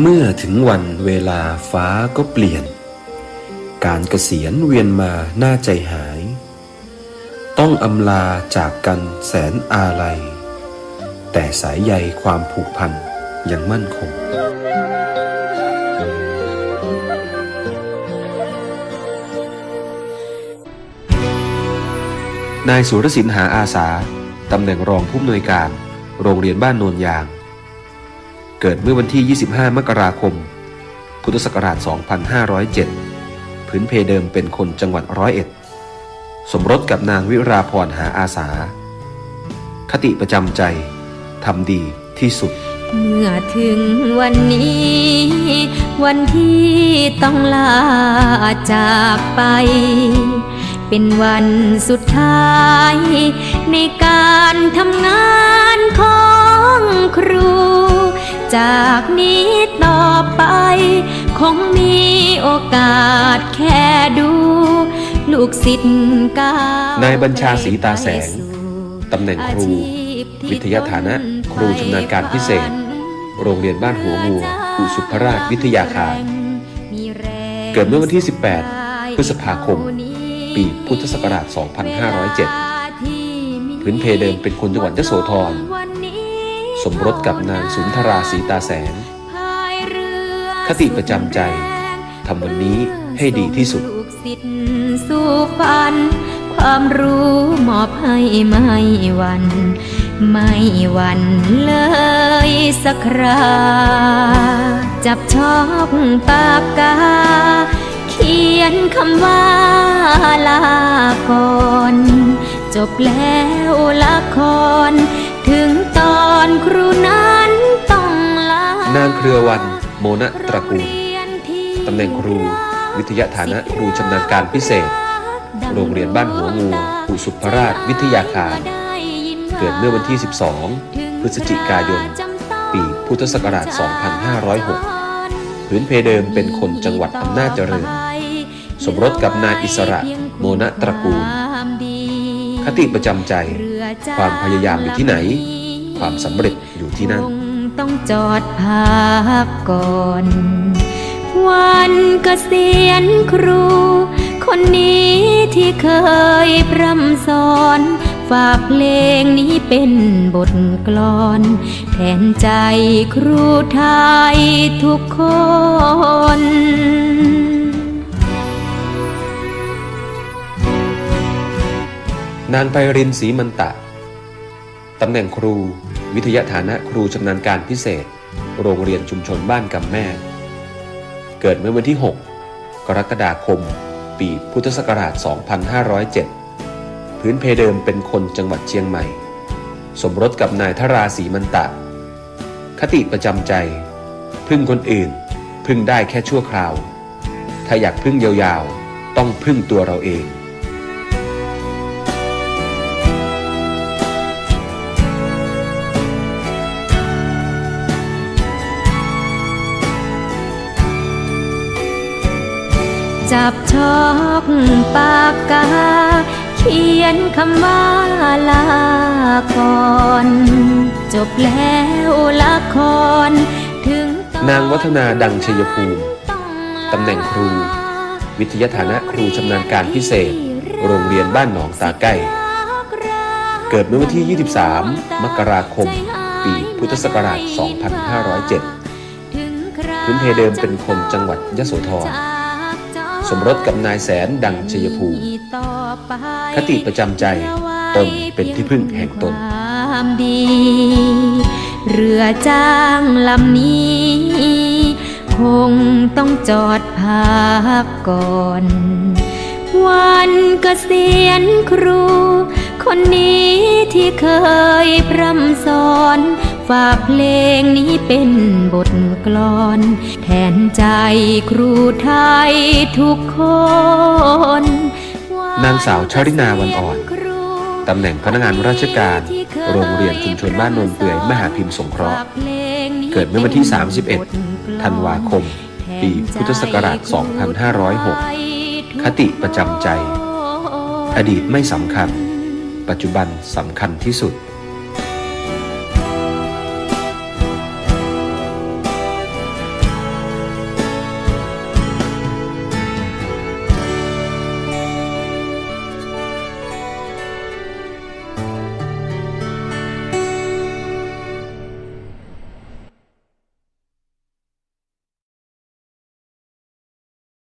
เมื่อถึงวันเวลาฟ้าก็เปลี่ยน การเกษียณเวียนมาหน้าใจหาย ต้องอำลาจากกันแสนอาลัย แต่สายใยความผูกพันยังมั่นคงนายสุรสินหาอาสา ตำแหน่งรองผู้อำนวยการ โรงเรียนบ้านโนนยาง เกิดเมื่อวันที่ 25 มกราคม พุทธศักราช 2507 พื้นเพเดิมเป็นคนจังหวัดร้อยเอ็ด สมรสกับนางวิราพรหาอาสา คติประจำใจ ทำดีที่สุด เมื่อถึงวันนี้ วันที่ต้องลาจากไป เป็นวันสุดท้าย ในการทำงานของครู จากนี้ต่อไป คงมีโอกาสแค่ดู ลูกศิษย์ก้าวนายบัญชาศรีตาแสง ตำแหน่งครู วิทยาฐานะ ครูชำนาญการพิเศษ โรงเรียนบ้านหัวงูอุสุภราชวิทยาคาร เกิดเมื่อวันที่ 18 พฤษภาคม ปีพุทธศักราช 2507 พื้นเพเดิมเป็นคนจังหวัดยโสธร สมรสกับนางสุนทราศรีตาแสงคติประจำใจทำวันนี้ให้ดีที่สุดลูกศิษย์สู่ฝัน ความรู้มอบให้ไม่หวัน ไม่หวันเลยสักคราจับชอบปากกา เขียนคำว่าลาก่อน จบแล้วละคร เครือวัน โมนะตระกูลโงเรียนที่ตำแหน่งครู วิทยาฐานะครูชำนาญการพิเศษ โรงเรียนบ้านหัวงูอุสุภราชวิทยาคาร เกิดเมื่อวันที่ 12 พฤศจิกายน ปีพุทธศักราช 2506 พื้นเพเดิมเป็นคนจังหวัดอำนาจเจริญ สมรสกับนายอิสระ โมนะตระกูล คติประจำใจ ความพยายามอยู่ที่ไหน ความสำเร็จอยู่ที่นั่นคง ต้องจอดพักก่อน วันกเกษียณครู คนนี้ที่เคยพร่ำสอน ฝากเพลงนี้เป็นบทกลอน แทนใจครูไทยทุกคนนางไพรินศรีมันตะ ตำแหน่งครู วิทยาฐานะครูชำนาญการพิเศษ โรงเรียนชุมชนบ้านกำแม่ เกิดเมื่อวันที่ 6 กรกฎาคม ปีพุทธศักราช 2507 พื้นเพเดิมเป็นคนจังหวัดเชียงใหม่ สมรสกับนายธราศีมันตะ คติประจำใจ พึ่งคนอื่น พึ่งได้แค่ชั่วคราว ถ้าอยากพึ่งยาวๆ ต้องพึ่งตัวเราเอง จับชอกปากกา เขียนคำว่าลาก่อน จบแล้วละคร ถึงตอนางวัฒนาดังชัยภูมิต้องลาตำแหน่งครู วิทยาฐานะครูชำนาญการพิเศษ โรงเรียนบ้านหนองตาใกล้ เกิดเมื่อวันที่ 23 มกราคม ปีพุทธศักราช 2507 พื้นเพเดิมเป็นคนจังหวัดยโสธร สมรสกับนายแสนดังชัยภูมิคติประจำใจตนเป็นที่พึ่งแห่งตนความดีเรือจ้างลำนี้ คงต้องจอดพักก่อน วันเกษียณครู คนนี้ที่เคยพร่ำสอน ฝากเพลงนี้เป็นบทกลอน แทนใจครูไทยทุกคน นางสาวชรินาวันอ่อน ตำแหน่งพนักงานราชการ โรงเรียนชุมชนบ้านโนนเปื่อยมหาพิมพ์สงเคราะห์ เกิดเมื่อวันที่ 31 ธันวาคม ปีพุทธศักราช 2506 คติประจำใจ อดีตไม่สำคัญ ปัจจุบันสำคัญที่สุด